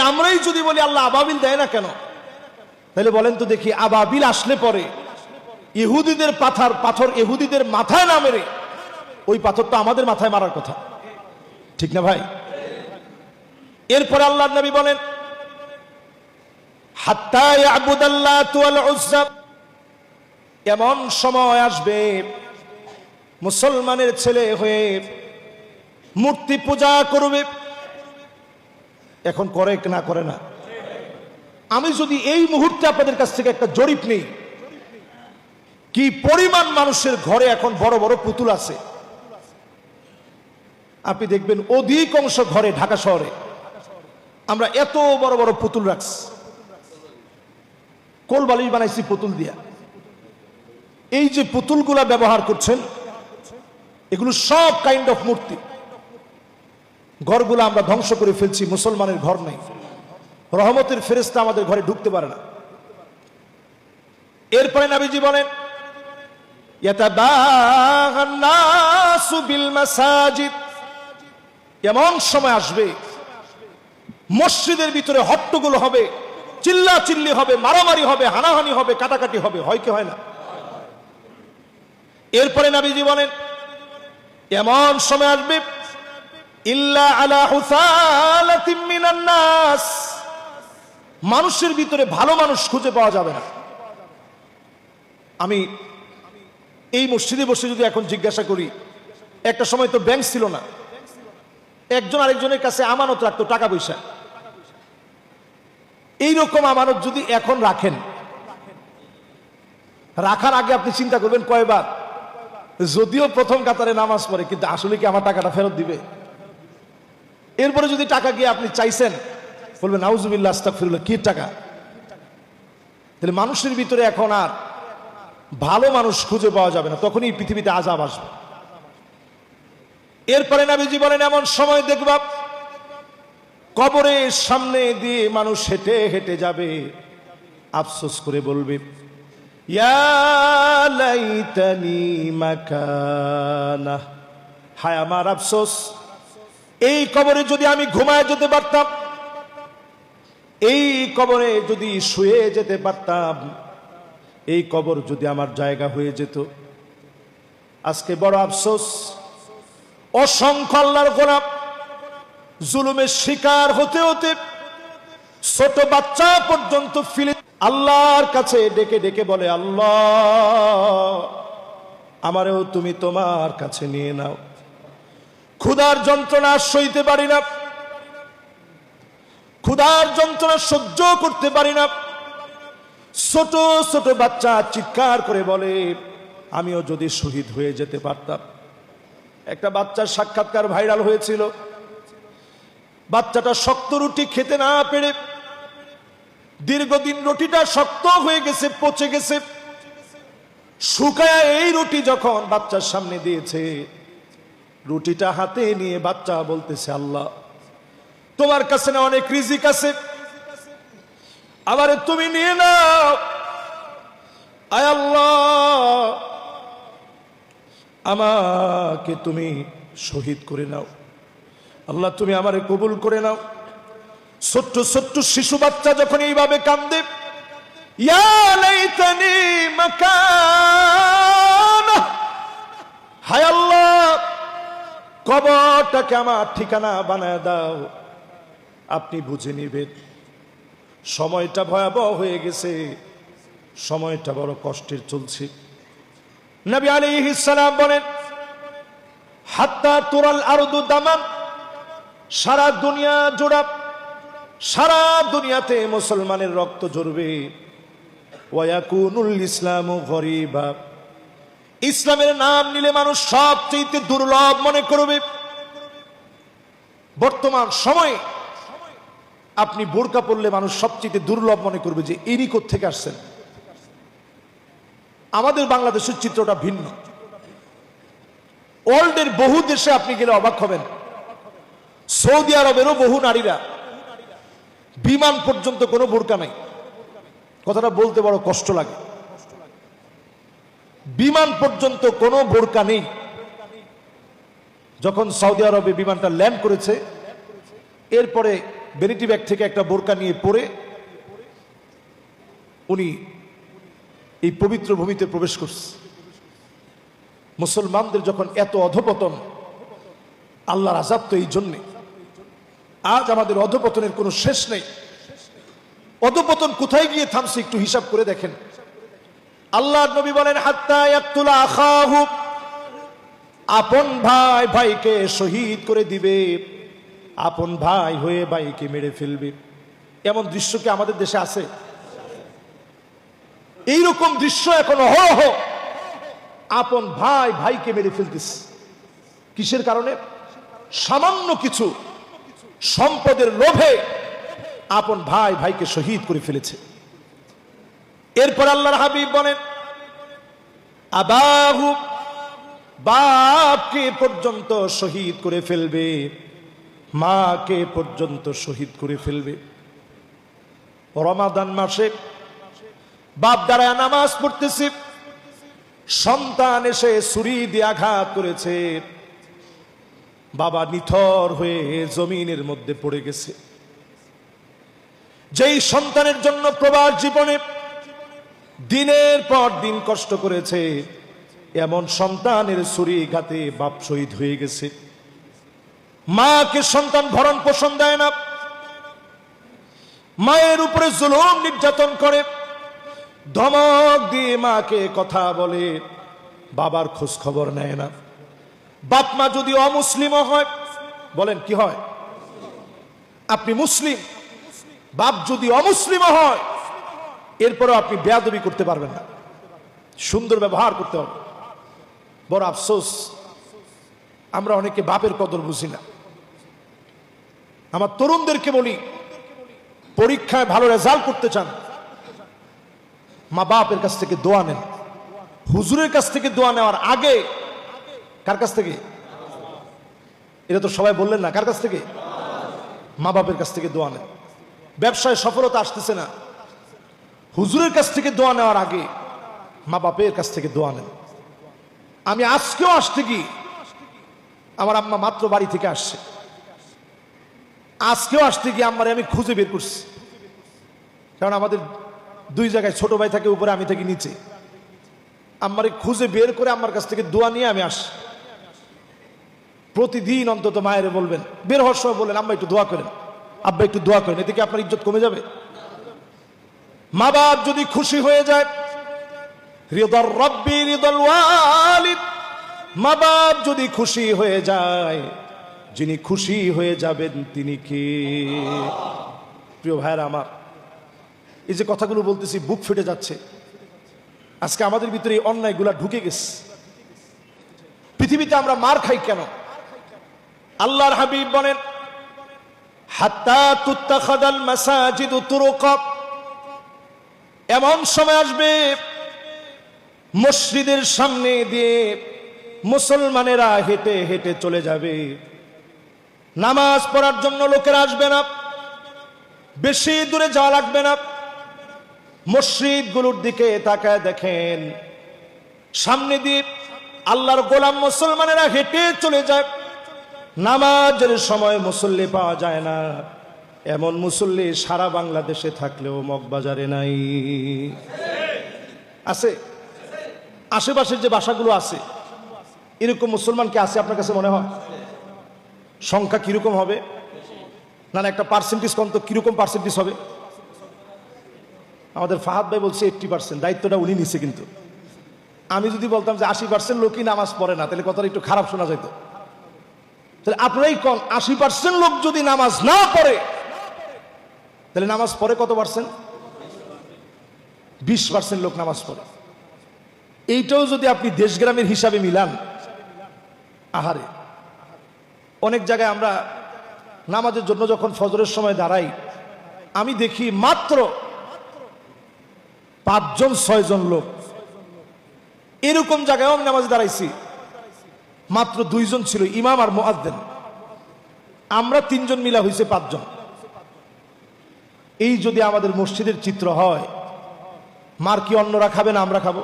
আমরাই যদি বলি আল্লাহ আবাবিল দেয় না কেন? তাহলে বলেন তো দেখি আবাবিল আসলে পরে। ইহুদিদের পাথর পাথর ইহুদিদের মাথায় না মেরে, ওই পাথরটা আমাদের মাথায় মারার কথা। ঠিক না ভাই? এরপরে আল্লাহ নবী বলেন এমন সময় আসবে মুসলমানের ছেলে হয়ে মূর্তি পূজা করবে। এখন করে না করে না। আমি যদি এই মুহূর্তে আপনাদের কাছ থেকে একটা জরিপ নেই, কি পরিমাণ মানুষের ঘরে এখন বড় বড় পুতুল আছে? আপনি দেখবেন অধিকাংশ ঘরে ঢাকা শহরে আমরা এত বড় বড় পুতুল রাখছি। কোল বালিশ বানাইছি পুতুল দিয়া। এই যে পুতুলগুলা ব্যবহার করছেন, এগুলো সব কাইন্ড অফ মূর্তি। ঘরগুলো আমরা ধ্বংস করে ফেলছি, মুসলমানের ঘর নেই। রহমতের ফেরেস্তা আমাদের ঘরে ঢুকতে পারে না। এরপরে নাবিজি বলেন এমন সময় আসবে, মসজিদের ভিতরে হট্টগোল হবে চিল্লা চিল্লি হবে, মারামারি হবে, হানাহানি হবে, কাটাকাটি হবে, হয় কি হয় না? এরপরে নাবিজি বলেন, এমন সময় আসবে মানুষের ভিতরে ভালো মানুষ খুঁজে পাওয়া যাবে না। আমি এই মসজিদে বসে যদি এখন জিজ্ঞাসা করি, একটা সময় তো ব্যাংক ছিল না। একজন আরেকজনের কাছে আমানত রাখতো টাকা পয়সা। এইরকম আমানত যদি এখন রাখেন, রাখার আগে আপনি চিন্তা করবেন কয়বার, যদিও প্রথম কাতারে নামাজ পড়ে, কিন্তু আসলে কি আমার টাকাটা ফেরত দিবে? এরপরে যদি টাকা গিয়ে আপনি চাইছেন, বলবেন, নাউজুবিল্লাহ, আস্তাগফিরুল্লাহ, কি টাকা? তাহলে মানুষের ভিতরে এখন আর ভালো মানুষ খুঁজে পাওয়া যাবে না, তখনই পৃথিবীতে আজাব আসবে। এরপরে নাবিজি বলেন, এমন সময় দেখবা, কবরের সামনে দিয়ে মানুষ হেঁটে হেঁটে যাবে। আফসোস করে বলবে হায় আমার আফসোস। এই কবরে যদি আমি ঘুমায় যেতে পারতাম, এই কবরে যদি শুয়ে যেতে পারতাম, এই কবর যদি আমার জায়গা হয়ে যেত। আজকে বড় আফসোস, অসংখ্য আল্লাহর গোলাপ জুলুমের শিকার হতে হতে ছোট বাচ্চা পর্যন্ত ফিলে আল্লাহর কাছে ডেকে ডেকে বলে, আল্লাহ, আমারেও তুমি তোমার কাছে নিয়ে নাও। ক্ষুধার যন্ত্রণা সইতে পারি না। ক্ষুধার যন্ত্রণা সহ্য করতে পারি না। ছোট ছোট বাচ্চা চিৎকার করে বলে, আমিও যদি শহীদ হয়ে যেতে পারতাম। একটা বাচ্চার সাক্ষাৎকার ভাইরাল হয়েছিল। বাচ্চাটা শক্ত রুটি খেতে না পেরে দীর্ঘদিন রুটিটা শক্ত হয়ে গেছে, পচে গেছে। শুকায় এই রুটি যখন বাচ্চার সামনে দিয়েছে রুটিটা হাতে নিয়ে বাচ্চা বলতেছে, আল্লাহ, তোমার কাছে না অনেক রিজিক আছে। আবার তুমি নিয়ে নাও। আয় আল্লাহ, আমাকে তুমি শহীদ করে নাও। আল্লাহ, তুমি আমারে কবুল করে নাও। ছোট্ট ছোট্ট শিশু বাচ্চা যখন এইভাবে কান্দে হায় আল্লাহ কবরটাকে আমার ঠিকানা বানায় দাও। আপনি বুঝে নিবেন। সময়টা ভয়াবহ হয়ে গেছে। সময়টা বড় কষ্টের চলছে। নবী আলাইহিস সালাম বলেন, হাত্তা তুরাল আরদু দামান, সারা দুনিয়া জোড়া, সারা দুনিয়াতে মুসলমানের রক্ত জড়বে ওয়াকুনুল ইসলাম গরিবা। ইসলামের নাম নিলে মানুষ সবচেয়ে দুর্লভ মনে করবে। বর্তমান সময়ে আপনি বোরকা পড়লে মানুষ সবচেয়ে দুর্লভ মনে করবে যে এরই থেকে আসছেন। আমাদের বাংলাদেশের চিত্রটা ভিন্ন। ওয়ার্ল্ডের বহু দেশে আপনি গেলে অবাক হবেন। সৌদি আরবেরও বহু নারীরা বিমান পর্যন্ত কোনো বোরকা নাই। কথাটা বলতে বড় কষ্ট লাগে। বিমান পর্যন্ত কোনো বোরকা নেই। যখন সৌদি আরবে বিমানটা ল্যান্ড করেছে, এরপরে বেনিটি ব্যাগ থেকে একটা বোরকা নিয়ে পরে উনি এই পবিত্র ভূমিতে প্রবেশ করছে। মুসলমানদের যখন এত অধপতন, আল্লাহর আজাব তো এই জন্যে। আজ আমাদের অধপতনের কোনো শেষ নেই। অধপতন কোথায় গিয়ে থামছে একটু হিসাব করে দেখেন। আল্লাহ নবী বলেন, হাত্তা আখাহু আপন ভাই ভাইকে শহীদ করে দিবে, আপন ভাই হয়ে ভাইকে মেরে ফেলবে। এমন দৃশ্য কি আমাদের দেশে আছে? এইরকম দৃশ্য এখন অহরহ। আপন ভাই ভাইকে মেরে ফেলতেছে কিসের কারণে? সামান্য কিছু সম্পদের লোভে আপন ভাই ভাইকে শহীদ করে ফেলেছে। এরপর আল্লাহর হাবিব বলেন, আবাহু বাপকে পর্যন্ত শহীদ করে ফেলবে? মাকে পর্যন্ত শহীদ করে ফেলবে? রমাদান মাসে বাপ দাঁড়ায় নামাজ পড়তেছে। সন্তান এসে ছুরি দিয়ে আঘাত করেছে। বাবা নিথর হয়ে জমিনের মধ্যে পড়ে গেছে। যেই সন্তানের জন্য প্রবাস জীবনে দিনের পর দিন কষ্ট করেছে এমন সন্তানের ছুরি ঘাতে বাপ শহীদ হয়ে গেছে। মাকে সন্তান ভরণ পোষণ দেয় না। মায়ের উপরে জুলুম নির্যাতন করে। ধমক দিয়ে মাকে কথা বলে, বাবার খোঁজ খবর নেয় না। বাপ মা যদি অমুসলিমও হয়, বলেন কি হয়? আপনি মুসলিম, বাপ যদি অমুসলিমও হয়, এরপরেও আপনি বেয়াদবি করতে পারবেন না। সুন্দর ব্যবহার করতে হবে। বড় আফসোস, আমরা অনেকে বাপের কদর বুঝি না। আমার তরুণদেরকে বলি, পরীক্ষায় ভালো রেজাল্ট করতে চান, মা বাপের কাছ থেকে দোয়া নেন। হুজুরের কাছ থেকে দোয়া নেওয়ার আগে, কার কাছ থেকে? এটা তো সবাই বললেন না, কার কাছ থেকে? মা বাপের কাছ থেকে দোয়া নেন। ব্যবসায় সফলতা আসতেছে না। হুজুরের কাছ থেকে দোয়া নেওয়ার আগে, মা বাপের কাছ থেকে দোয়া নেন। আমি আজকেও আসতে কি আমার আম্মা মাত্র বাড়ি থেকে আসছে। আজকেও আসতে গিয়ে আম্মারে আমি খুঁজে বের করছি। কারণ আমাদের দুই জায়গায় ছোট ভাই থাকে, উপরে আমি থাকি, নিচে। আম্মারে খুঁজে বের করে আমার কাছ থেকে দোয়া নিয়ে আমি আসি প্রতিদিন অন্তত মায়ের বলবেন, বের হওয়ার সময় বললেন, আম্মা একটু দোয়া করেন। আব্বা একটু দোয়া করেন, এতে কি আপনার ইজ্জত কমে যাবে? মা বাপ যদি খুশি হয়ে যায় হৃদর রব্বি হৃদল ওয়ালিদ। মা বাপ যদি খুশি হয়ে যায়, যিনি খুশি হয়ে যাবেন তিনি কে? প্রিয় ভাইরা আমার, এই যে কথাগুলো বলতেছি, বুক ফেটে যাচ্ছে। আজকে আমাদের ভিতরে এই অন্যায়গুলা ঢুকে গেছে। পৃথিবীতে আমরা মার খাই কেন? আল্লাহর হাবিব বলেন এমন সময় আসবে মসজিদের সামনে দিয়ে মুসলমানেরা হেঁটে হেঁটে চলে যাবে। নামাজ পড়ার জন্য লোকেরা আসবে না। বেশি দূরে যাওয়া লাগবে না। মসজিদগুলোর দিকে তাকায় দেখেন, সামনে দিয়ে আল্লাহর গোলাম মুসলমানেরা হেঁটে চলে যায়। নামাজের সময় মুসল্লি পাওয়া যায় না। এমন মুসল্লি সারা বাংলাদেশে থাকলেও মগবাজারে নাই। আছে? আশেপাশের যে বাসাগুলো আছে, এরকম মুসলমান কি আছে আপনার কাছে মনে হয়? সংখ্যা কীরকম হবে? না না, একটা পার্সেন্টেজ কম তো কীরকম পার্সেন্টেজ হবে? আমাদের ফাহাদ ভাই বলছে এইট্টি পার্সেন্ট দায়িত্বটা উনি নিছে কিন্তু। আমি যদি বলতাম যে আশি পার্সেন্ট লোকই নামাজ পড়ে না, তাহলে কথাটা একটু খারাপ শোনা যেত তাহলে আপনারাই কম আশি পার্সেন্ট লোক যদি নামাজ না পড়ে, তাহলে নামাজ পড়ে কত পার্সেন্ট বিশ পার্সেন্ট লোক নামাজ পড়ে। এইটাও যদি আপনি দেশগ্রামের হিসাবে মিলান, আহারে। অনেক জায়গায় আমরা নামাজের জন্য যখন ফজরের সময় দাঁড়াই, আমি দেখি মাত্র পাঁচজন, ছয়জন লোক। এরকম জায়গায়ও আমি নামাজে দাঁড়াইছি। মাত্র দুইজন ছিল, ইমাম আর মোয়াদ্দেন আমরা তিনজন মিলা হয়েছে পাঁচজন। এই যদি আমাদের মসজিদের চিত্র হয়, মার কি অন্যরা খাবে না আমরা খাব?